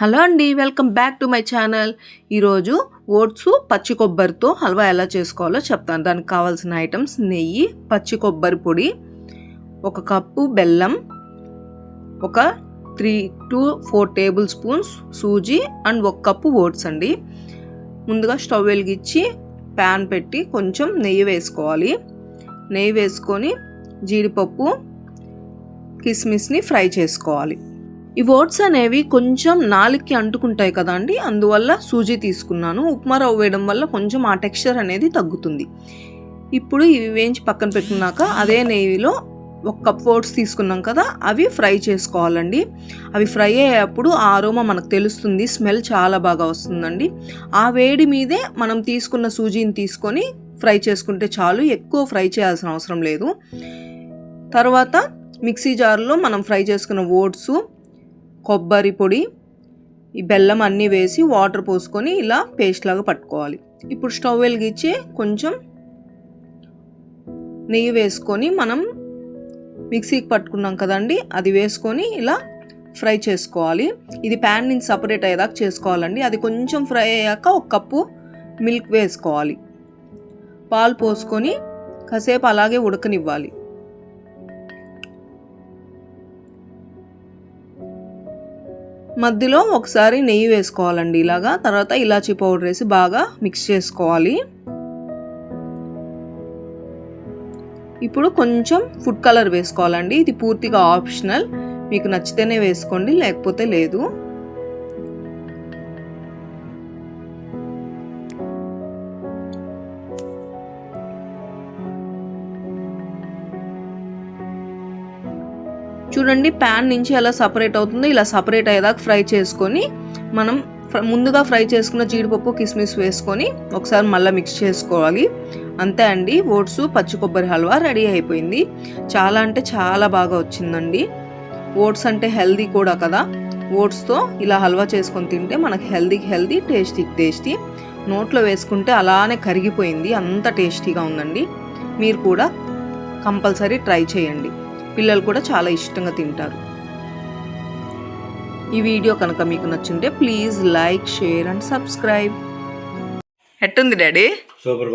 Hello అండి welcome back to my channel. ఈరోజు oats పచ్చి కొబ్బరితో హల్వా ఎలా చేసుకోవాలో చెప్తాను. దానికి కావాల్సిన ఐటమ్స్ నెయ్యి పచ్చి కొబ్బరి పొడి ఒక కప్పు బెల్లం ఒక three to four tablespoons sooji and ఒక కప్పు ఓట్స్ అండి. ముందుగా స్టవ్ వెలిగించి ప్యాన్ పెట్టి కొంచెం నెయ్యి వేసుకోవాలి. నెయ్యి వేసుకొని జీడిపప్పు కిస్మిస్ని ఫ్రై చేసుకోవాలి. ఈ ఓట్స్ అనేవి కొంచెం నాలుగుకి అంటుకుంటాయి కదండి అందువల్ల సూజీ తీసుకున్నాను. ఉప్మా రవ్వ వేయడం వల్ల కొంచెం ఆ టెక్స్చర్ అనేది తగ్గుతుంది. ఇప్పుడు ఇవి వేయించి పక్కన పెట్టుకున్నాక అదే నెయ్యిలో ఒక కప్ ఓట్స్ తీసుకున్నాం కదా అవి ఫ్రై చేసుకోవాలండి. అవి ఫ్రై అయ్యేటప్పుడు ఆ అరోమా మనకు తెలుస్తుంది. స్మెల్ చాలా బాగా వస్తుందండి. ఆ వేడి మీదే మనం తీసుకున్న సూజీని తీసుకొని ఫ్రై చేసుకుంటే చాలు. ఎక్కువ ఫ్రై చేయాల్సిన అవసరం లేదు. తర్వాత మిక్సీ జార్లో మనం ఫ్రై చేసుకున్న ఓట్స్ కొబ్బరి పొడి ఈ బెల్లం అన్నీ వేసి వాటర్ పోసుకొని ఇలా పేస్ట్ లాగా పట్టుకోవాలి. ఇప్పుడు స్టవ్ వెలిగించి కొంచెం నెయ్యి వేసుకొని మనం మిక్సీకి పట్టుకున్నాం కదండి అది వేసుకొని ఇలా ఫ్రై చేసుకోవాలి. ఇది ప్యాన్ నుంచి సపరేట్ అయ్యేదాకా చేసుకోవాలండి. అది కొంచెం ఫ్రై అయ్యాక ఒక కప్పు మిల్క్ వేసుకోవాలి. పాలు పోసుకొని కాసేపు అలాగే ఉడకనివ్వాలి. మధ్యలో ఒకసారి నెయ్యి వేసుకోవాలండి ఇలాగా. తర్వాత ఇలాచీ పౌడర్ వేసి బాగా మిక్స్ చేసుకోవాలి. ఇప్పుడు కొంచెం ఫుడ్ కలర్ వేసుకోవాలండి. ఇది పూర్తిగా ఆప్షనల్. మీకు నచ్చితేనే వేసుకోండి లేకపోతే లేదు. చూడండి ప్యాన్ నుంచి ఎలా సపరేట్ అవుతుందో ఇలా సపరేట్ అయ్యేదాకా ఫ్రై చేసుకొని మనం ముందుగా ఫ్రై చేసుకున్న జీడిపప్పు కిస్మిస్ వేసుకొని ఒకసారి మళ్ళీ మిక్స్ చేసుకోవాలి. అంతే అండి ఓట్స్ పచ్చి కొబ్బరి హల్వా రెడీ అయిపోయింది. చాలా అంటే చాలా బాగా వచ్చిందండి. ఓట్స్ అంటే హెల్దీ కూడా కదా. ఓట్స్తో ఇలా హల్వా చేసుకొని తింటే మనకు హెల్దీకి హెల్దీ టేస్టీకి టేస్టీ నోట్లో వేసుకుంటే అలానే కరిగిపోయింది. అంత టేస్టీగా ఉందండి. మీరు కూడా కంపల్సరీ ట్రై చేయండి. పిల్లలు కూడా చాలా ఇష్టంగా తింటారు. ఈ వీడియో కనుక మీకు నచ్చుంటే please like share and subscribe. ఎట్టుంది డాడీ? సూపర్